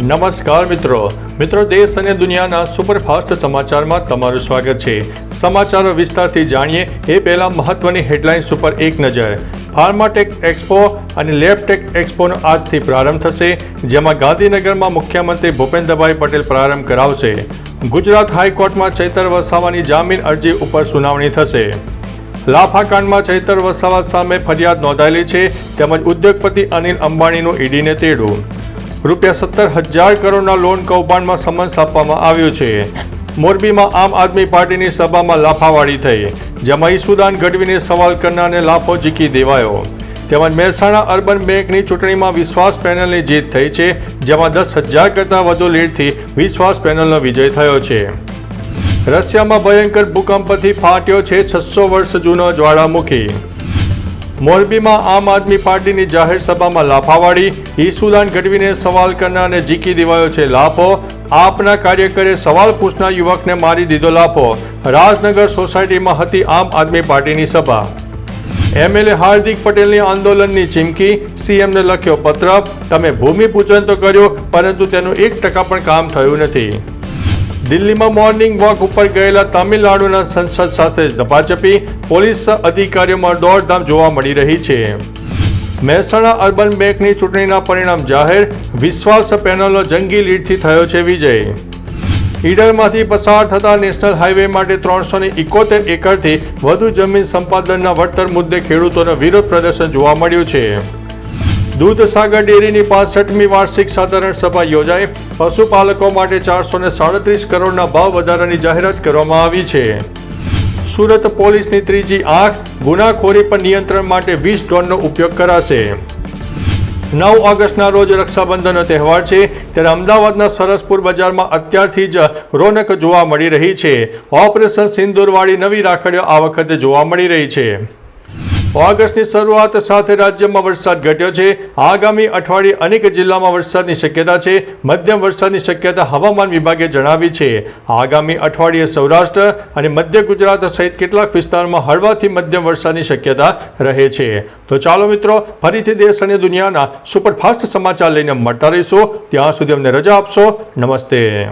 નમસ્કાર મિત્રો. મિત્રો, દેશ અને દુનિયાના સુપરફાસ્ટ સમાચારમાં તમારું સ્વાગત છે. સમાચારો વિસ્તારથી જાણીએ, એ પહેલા મહત્વની હેડલાઇન્સ ઉપર એક નજર. ફાર્માટેક એક્સપો અને લેબટેક એક્સપોનો આજથી પ્રારંભ થશે, જેમાં ગાંધીનગરમાં મુખ્યમંત્રી ભૂપેન્દ્રભાઈ પટેલ પ્રારંભ કરાવશે. ગુજરાત હાઈકોર્ટમાં ચૈતર વસાવાની જામીન અરજી ઉપર સુનાવણી થશે. લાફાકાંડમાં ચૈતર વસાવા સામે ફરિયાદ નોંધાયેલી છે, તેમજ ઉદ્યોગપતિ અનિલ અંબાણીનું ઈડીને તેડું. રૂપિયા સત્તર હજાર કરોડના લોન કૌભાંડમાં સમન્સ આપવામાં આવ્યું છે. મોરબીમાં આમ આદમી પાર્ટીની સભામાં લાફાવાળી થઈ. જેમાં ઈસુદાન ગઢવીને સવાલ કરનારને લાફો ઝીકી દેવાયો. તેમજ મહેસાણા અર્બન બેંકની ચૂંટણીમાં વિશ્વાસ પેનલની જીત થઈ છે, જેમાં દસ હજાર કરતાં વધુ લીડથી વિશ્વાસ પેનલનો વિજય થયો છે. રશિયામાં ભયંકર ભૂકંપથી ફાટ્યો છે છસો વર્ષ જૂનો જ્વાળામુખી. મોરબીમાં આમ આદમી પાર્ટીની જાહેર સભામાં લાફાવાળી ઈસુદાન ગઢવીને સવાલ કરનારને જીકી દેવાયો છે લાફો. આપના કાર્યકરે સવાલ પૂછનાર યુવકને મારી દીધો લાફો. રાજનગર સોસાયટીમાં હતી આમ આદમી પાર્ટીની સભા. એમએલએ હાર્દિક પટેલની આંદોલનની ચીમકી, સીએમને લખ્યો પત્ર. તમે ભૂમિપૂજન તો કર્યું, પરંતુ તેનું એક ટકા પણ કામ થયું નથી. દિલ્હીમાં મોર્નિંગ વોક ઉપર ગયેલા તમિલનાડુના સંસદ સાથે ધપાચપી પોલીસ અધિકારીઓમાં દોડધામ જોવા મળી રહી છે. મહેસાણા અર્બન બેંકની ચૂંટણીના પરિણામ જાહેર, વિશ્વાસ પેનલનો જંગી લીડથી થયો છે વિજય. ઈડરમાંથી પસાર થતા નેશનલ હાઈવે માટે ત્રણસો ને એકોતેર એકરથી વધુ જમીન સંપાદનના વળતર મુદ્દે ખેડૂતોનો વિરોધ પ્રદર્શન જોવા મળ્યું છે. દૂધસાગર ડેરીની પાસઠમી વાર્ષિક સાધારણ સભા યોજાઈ. પશુપાલકો માટે ચારસો ને સાડત્રીસ કરોડના ભાવ વધારાની જાહેરાત કરવામાં આવી છે. સુરત પોલીસની ત્રીજી આંખ ગુનાખોરી પર નિયંત્રણ માટે વીસ ડ્રોનનો ઉપયોગ કરાશે. નવ ઓગસ્ટના રોજ રક્ષાબંધનનો તહેવાર છે, ત્યારે અમદાવાદના સરસપુર બજારમાં અત્યારથી જ રોનક જોવા મળી રહી છે. ઓપરેશન સિંદૂરવાળી નવી રાખડીઓ આ વખતે જોવા મળી રહી છે. ઓગસ્ટની શરૂઆત સાથે રાજ્યમાં વરસાદ ઘટ્યો છે. આગામી અઠવાડિયે અનેક જિલ્લામાં વરસાદની શક્યતા છે. મધ્યમ વરસાદની શક્યતા હવામાન વિભાગે જણાવી છે. આગામી અઠવાડિયે સૌરાષ્ટ્ર અને મધ્ય ગુજરાત સહિત કેટલાક વિસ્તારોમાં હળવાથી મધ્યમ વરસાદની શક્યતા રહે છે. તો ચાલો મિત્રો, ફરીથી દેશ અને દુનિયાના સુપરફાસ્ટ સમાચાર લઈને મળતા રહીશું. ત્યાં સુધી અમને રજા આપશો. નમસ્તે.